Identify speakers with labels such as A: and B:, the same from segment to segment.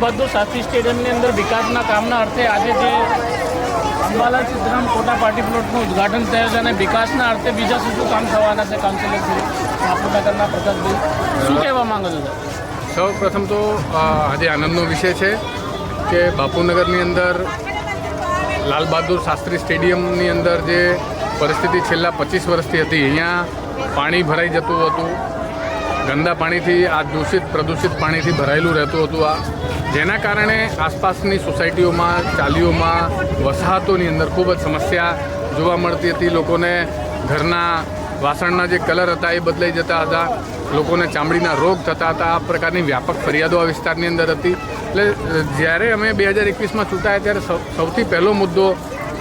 A: બહાદુર શાસ્ત્રી સ્ટેડિયમની અંદર વિકાસના કામના અર્થે આજે જે અંબાલાલ સિદ્ધરામ કોટા પાર્ટી પ્લોટનું ઉદઘાટન થયું છે અને વિકાસના અર્થે બીજા શું શું કામ થવાના છે કાઉન્સિલર શ્રી બાપુનગરના પ્રકાશભાઈ શું કહેવા માંગો છો
B: સૌ પ્રથમ તો આજે આનંદનો વિષય છે કે બાપુનગરની અંદર લાલ બહાદુર શાસ્ત્રી સ્ટેડિયમની અંદર જે પરિસ્થિતિ છેલ્લા પચીસ વર્ષથી હતી અહીંયા પાણી ભરાઈ જતું હતું. ગંદા પાણીથી આ દૂષિત પ્રદૂષિત પાણીથી ભરાયેલું રહેતું હતું આ. જેના કારણે આસપાસની સોસાયટીઓમાં, ચાલીઓમાં વસાહતોની અંદર ખૂબ જ સમસ્યા જોવા મળતી હતી. લોકોને ઘરના વાસણના જે કલર હતા એ બદલાઈ જતા હતા. લોકોને ચામડીના રોગ થતા હતા. આ પ્રકારની વ્યાપક ફરિયાદો આ વિસ્તારની અંદર હતી. એટલે જ્યારે અમે બે હજાર એકવીસમાં ચૂંટાયા ત્યારે સૌથી પહેલો મુદ્દો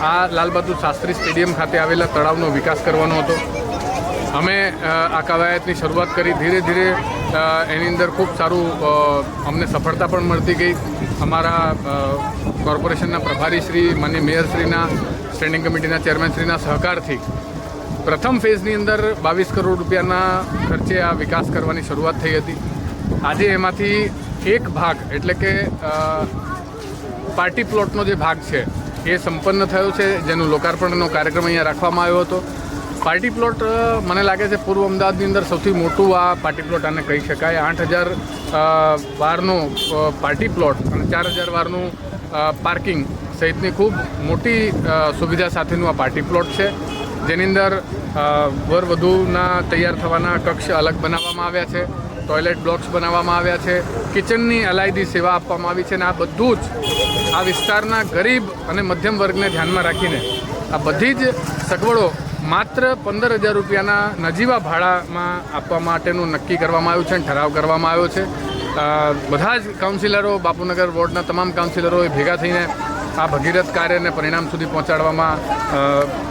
B: આ લાલ બહાદુર શાસ્ત્રી સ્ટેડિયમ ખાતે આવેલા તળાવનો વિકાસ કરવાનો હતો. અમે આ કવાયતની શરૂઆત કરી. ધીરે ધીરે એની અંદર ખૂબ સારું અમને સફળતા પણ મળતી ગઈ. અમારા કોર્પોરેશનના પ્રભારી શ્રી માન્ય મેયરશ્રીના, સ્ટેન્ડિંગ કમિટીના ચેરમેનશ્રીના સહકારથી પ્રથમ ફેઝની અંદર બાવીસ કરોડ રૂપિયાના ખર્ચે આ વિકાસ કરવાની શરૂઆત થઈ હતી. આજે એમાંથી એક ભાગ, એટલે કે પાર્ટી પ્લોટનો જે ભાગ છે, એ સંપન્ન થયો છે, જેનું લોકાર્પણનો કાર્યક્રમ અહીંયા રાખવામાં આવ્યો હતો. પાર્ટી પ્લોટ મને લાગે છે પૂર્વ અમદાવાદની અંદર સૌથી મોટું આ પાર્ટી પ્લોટ આને કહી શકાય. આઠ હજાર વારનું પાર્ટી પ્લોટ અને ચાર હજાર વારનું પાર્કિંગ સહિતની ખૂબ મોટી સુવિધા સાથેનું આ પાર્ટી પ્લોટ છે. જેની અંદર વર વધુના તૈયાર થવાના કક્ષ અલગ બનાવવામાં આવ્યા છે, ટોયલેટ બ્લોક્સ બનાવવામાં આવ્યા છે, કિચનની અલાયદી સેવા આપવામાં આવી છે અને આ બધું જ આ વિસ્તારના ગરીબ અને મધ્યમ વર્ગને ધ્યાનમાં રાખીને આ બધી જ સગવડો માત્ર પંદર હજાર રૂપિયાના નજીવા ભાડામાં આપવા માટેનું નક્કી કરવામાં આવ્યું છે અને ઠરાવ કરવામાં આવ્યો છે. બધા જ કાઉન્સિલરો બાપુનગર વોર્ડના તમામ કાઉન્સિલરોએ ભેગા થઈને આ ભગીરથ કાર્યને પરિણામ સુધી પહોંચાડવામાં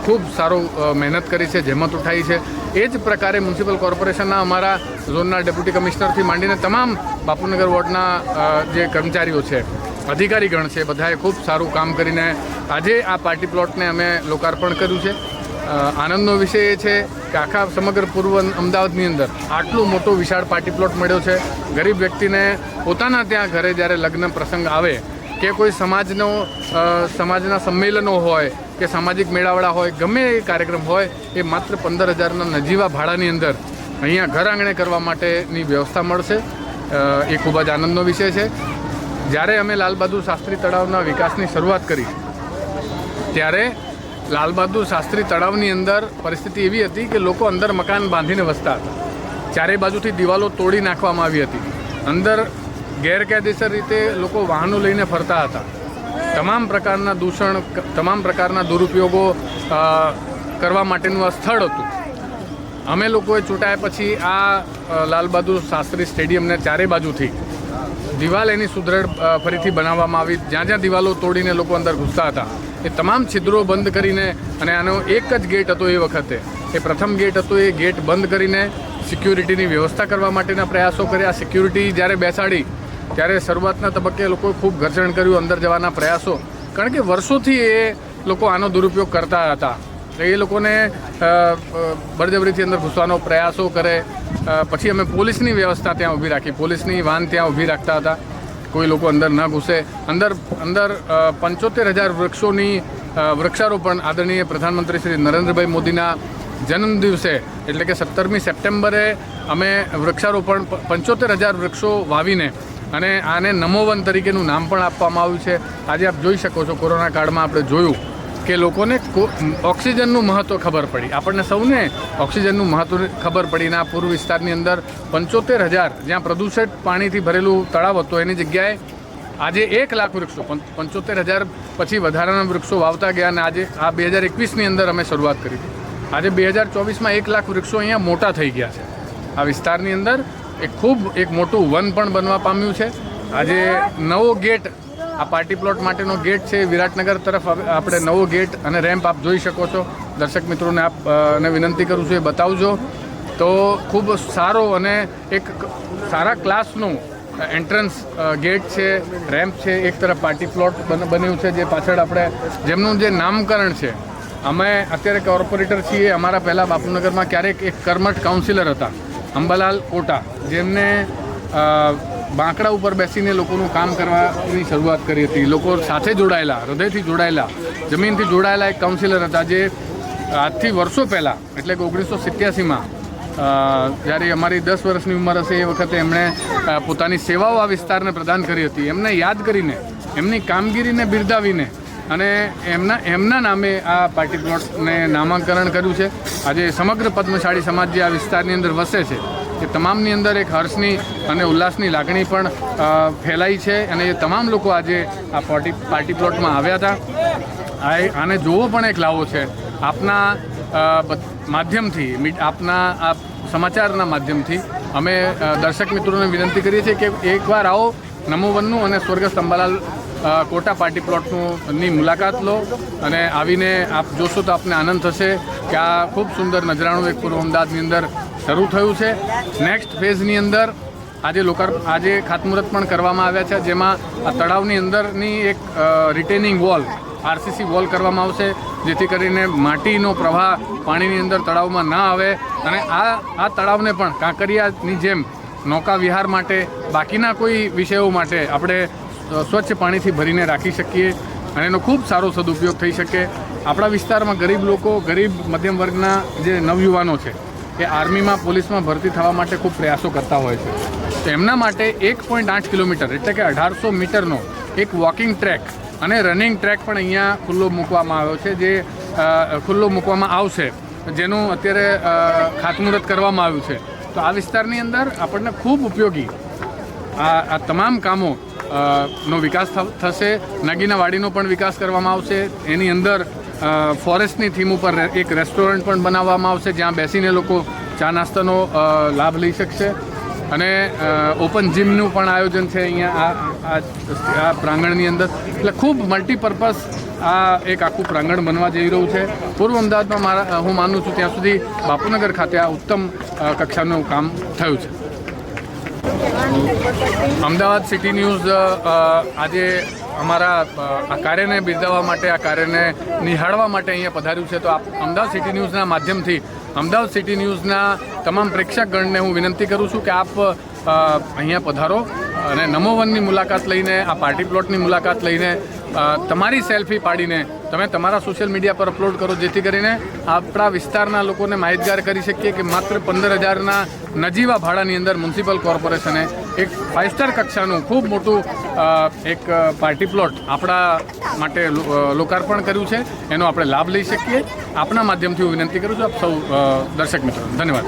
B: ખૂબ સારું મહેનત કરી છે, જહેમત ઉઠાવી છે. એ જ પ્રકારે મ્યુનિસિપલ કોર્પોરેશનના અમારા ઝોનના ડેપ્યુટી કમિશનરથી માંડીને તમામ બાપુનગર વોર્ડના જે કર્મચારીઓ છે, અધિકારીગણ છે, બધાએ ખૂબ સારું કામ કરીને આજે આ પાર્ટી પ્લોટને અમે લોકાર્પણ કર્યું છે. આનંદનો વિષય એ છે કે આખા સમગ્ર પૂર્વ અમદાવાદની અંદર આટલું મોટો વિશાળ પાર્ટી પ્લોટ મળ્યો છે. ગરીબ વ્યક્તિને પોતાના ત્યાં ઘરે જ્યારે લગ્ન પ્રસંગ આવે કે કોઈ સમાજનો સમાજના સંમેલનો હોય કે સામાજિક મેળાવડા હોય, ગમે એ કાર્યક્રમ હોય, એ માત્ર પંદર હજારના નજીવા ભાડાની અંદર અહીંયા ઘર આંગણે કરવા માટેની વ્યવસ્થા મળશે. એ ખૂબ જ આનંદનો વિષય છે. જ્યારે અમે લાલ બહાદુર શાસ્ત્રી તળાવના વિકાસની શરૂઆત કરી, ત્યારે લાલ બહાદુર શાસ્ત્રી તળાવની અંદર પરિસ્થિતિ એવી હતી કે લોકો અંદર મકાન બાંધીને વસતા હતા. ચારે બાજુથી દિવાલો તોડી નાખવામાં આવી હતી. અંદર ગેરકાયદેસર રીતે લોકો વાહનો લઈને ફરતા હતા. તમામ પ્રકારના દૂષણ તમામ પ્રકારના દુરુપયોગો કરવા માટેનું આ સ્થળ હતું. અમે લોકોએ ચૂંટાયા પછી આ લાલબહાદુર લાલ બહાદુર શાસ્ત્રી સ્ટેડિયમને ચારે બાજુથી દિવાલ એની સુદૃઢ ફરીથી બનાવવામાં આવી. જ્યાં જ્યાં દિવાલો તોડીને લોકો અંદર ઘૂસતા હતા. એ તમામ છિદ્રો બંધ કરીને અને આનો એક જ ગેટ હતો એ વખતે. એ પ્રથમ ગેટ હતો, એ ગેટ બંધ કરીને સિક્યુરિટીની વ્યવસ્થા કરવા માટેના પ્રયાસો કર્યા. સિક્યુરિટી જ્યારે બેસાડી, ત્યારે શરૂઆતના તબક્કે લોકોએ ખૂબ ઘર્ષણ કર્યું અંદર જવાના પ્રયાસો. કારણ કે વર્ષોથી એ લોકો આનો દુરુપયોગ કરતા હતા. એ લોકોને બળજબરીથી અંદર ઘૂસવાનો પ્રયાસો કરે. પછી અમે પોલીસની વ્યવસ્થા ત્યાં ઊભી રાખી. પોલીસની વાન ત્યાં ઊભી રાખતા હતા. કોઈ લોકો અંદર ન ઘૂસે. અંદર અંદર પંચોતેર હજાર વૃક્ષોની વૃક્ષારોપણ આદરણીય પ્રધાનમંત્રી શ્રી નરેન્દ્રભાઈ મોદીના જન્મ દિવસે, એટલે કે સત્તરમી સપ્ટેમ્બરે અમે વૃક્ષારોપણ પંચોતેર હજાર વૃક્ષો વાવીને અને આને નમોવન તરીકેનું નામ પણ આપવામાં આવ્યું છે. આજે આપ જોઈ શકો છો કોરોના કાળમાં આપણે જોયું કે લોકોને ઓક્સિજનનું મહત્ત્વ ખબર પડી. આપણને સૌને ઓક્સિજનનું મહત્ત્વ ખબર પડી અને આ પૂર્વ વિસ્તારની અંદર પંચોતેર હજાર જ્યાં પ્રદૂષિત પાણીથી ભરેલું તળાવ હતું, એની જગ્યાએ આજે એક લાખ વૃક્ષો પંચોતેર હજાર પછી વધારાના વૃક્ષો વાવતા ગયા અને આજે આ બે હજાર એકવીસની અંદર અમે શરૂઆત કરી આજે બે હજાર ચોવીસમાં એક લાખ વૃક્ષો અહીંયા મોટા થઈ ગયા છે. આ વિસ્તારની અંદર એક ખૂબ એક મોટું વન પણ બનવા પામ્યું છે. આજે નવો ગેટ આ પાર્ટી પ્લોટ માટેનો ગેટ છે વિરાટનગર તરફ આપણે નવો ગેટ અને રેમ્પ આપ જોઈ શકો છો. દર્શક મિત્રોને આપ અને વિનંતી કરું છું એ બતાવજો. તો ખૂબ સારો અને એક સારા ક્લાસનું એન્ટ્રન્સ ગેટ છે રેમ્પ છે, એક તરફ પાર્ટી પ્લોટ બન્યું છે, જે પાછળ આપણે, જેમનું જે નામકરણ છે, અમે અત્યારે કોર્પોરેટર છીએ, અમારા પહેલાં બાપુનગરમાં ક્યારેક એક કર્મઠ કાઉન્સિલર હતા, અંબાલાલ કોટા જેમને બાંકડા ઉપર બેસીને લોકોનું કામ કરવાની શરૂઆત કરી હતી. લોકો સાથે જોડાયેલા, હૃદયથી જોડાયેલા, જમીનથી જોડાયેલા એક કાઉન્સિલર હતા જે આજથી વર્ષો પહેલાં, એટલે કે ઓગણીસો સિત્યાસીમાં જ્યારે અમારી દસ વર્ષની ઉંમર હશે એ વખતે એમણે પોતાની સેવાઓ આ વિસ્તારને પ્રદાન કરી હતી. એમને યાદ કરીને, એમની કામગીરીને બિરદાવીને અને એમના એમના નામે આ પાર્ટી પ્લોટને નામાંકરણ કર્યું છે. આજે સમગ્ર પદ્મશાળી સમાજ જે આ વિસ્તારની અંદર વસે છે એ તમામની અંદર એક હર્ષની અને ઉલ્લાસની લાગણી પણ ફેલાઈ છે અને એ તમામ લોકો આજે આ પાર્ટી પાર્ટી પ્લોટમાં આવ્યા હતા. આને જોવો પણ એક લાવો છે. આપના માધ્યમથી આપના આ સમાચારના માધ્યમથી અમે દર્શક મિત્રોને વિનંતી કરીએ છીએ કે એકવાર આવો નમો વનનું અને સ્વર્ગસ્થ અંબાલાલ કોટા પાર્ટી પ્લોટની મુલાકાત લો અને આવીને આપ જોશો તો આપને આનંદ થશે કે આ ખૂબ સુંદર નજરાણું એક પૂર્વ અમદાવાદની અંદર શરૂ થયું છે. નેક્સ્ટ ફેઝની અંદર આજે લોકાર, આજે ખાતમુહૂર્ત પણ કરવામાં આવ્યા છે, જેમાં આ તળાવની અંદરની એક રિટેનિંગ વોલ આરસીસી વોલ કરવામાં આવશે, જેથી કરીને માટીનો પ્રવાહ પાણીની અંદર તળાવમાં ના આવે. અને આ આ તળાવને પણ કાંકરિયાની જેમ નૌકા વિહાર માટે બાકીના કોઈ વિષયો માટે આપણે સ્વચ્છ પાણીથી ભરીને રાખી શકીએ અને એનો ખૂબ સારો સદુપયોગ થઈ શકે. આપણા વિસ્તારમાં ગરીબ લોકો, ગરીબ મધ્યમ વર્ગના જે નવયુવાનો છે, એ આર્મીમાં, પોલીસમાં ભરતી થવા માટે ખૂબ પ્રયાસો કરતા હોય છે. તો એમના માટે એક પોઈન્ટ આઠ કિલોમીટર એટલે કે અઢારસો મીટરનો એક વોકિંગ ટ્રેક અને રનિંગ ટ્રેક પણ અહીંયા ખુલ્લો મૂકવામાં આવ્યો છે, જે ખુલ્લો મૂકવામાં આવશે. જેનું અત્યારે ખાતમુહૂર્ત કરવામાં આવ્યું છે. તો આ વિસ્તારની અંદર આપણને ખૂબ ઉપયોગી આ આ તમામ કામો નો વિકાસ થશે. નગીના વાડીનો પણ વિકાસ કરવામાં આવશે. એની અંદર ફોરેસ્ટની થીમ ઉપર એક રેસ્ટોરન્ટ પણ બનાવવામાં આવશે, જ્યાં બેસીને લોકો ચા નાસ્તાનો લાભ લઈ શકશે. અને ઓપન જીમનું પણ આયોજન છે અહીંયા આ આ પ્રાંગણની અંદર. એટલે ખૂબ મલ્ટીપર્પઝ આ એક આખું પ્રાંગણ બનવા જઈ રહ્યું છે. પૂર્વ અમદાવાદમાં મારા હું માનું છું ત્યાં સુધી બાપુનગર ખાતે આ ઉત્તમ કક્ષાનું કામ થયું છે. અમદાવાદ સિટી ન્યૂઝ આજે અમારા આ કાર્યને બિરદાવવા માટે, આ કાર્યને નિહાળવા માટે અહીંયા પધાર્યું છે. તો આપ અમદાવાદ સિટી ન્યૂઝના માધ્યમથી અમદાવાદ સિટી ન્યૂઝના તમામ પ્રેક્ષકગણને હું વિનંતી કરું છું કે આપ અહીંયા પધારો અને નમો વનની મુલાકાત લઈને, આ પાર્ટી પ્લોટની મુલાકાત લઈને તમારી સેલ્ફી પાડીને તમે તમારા સોશિયલ મીડિયા પર અપલોડ કરો, જેથી કરીને આપણા વિસ્તારના લોકોને માહિતગાર કરી શકીએ કે માત્ર પંદર હજારના નજીવા ભાડાની અંદર મ્યુનિસિપલ કોર્પોરેશને એક ફાઇવ સ્ટાર કક્ષાનું ખૂબ મોટું એક પાર્ટી પ્લોટ આપણા માટે લોકાર્પણ કર્યું છે. એનો આપણે લાભ લઈ શકીએ. આપના માધ્યમથી હું વિનંતી કરું છું આપ સૌ દર્શક મિત્રો, ધન્યવાદ.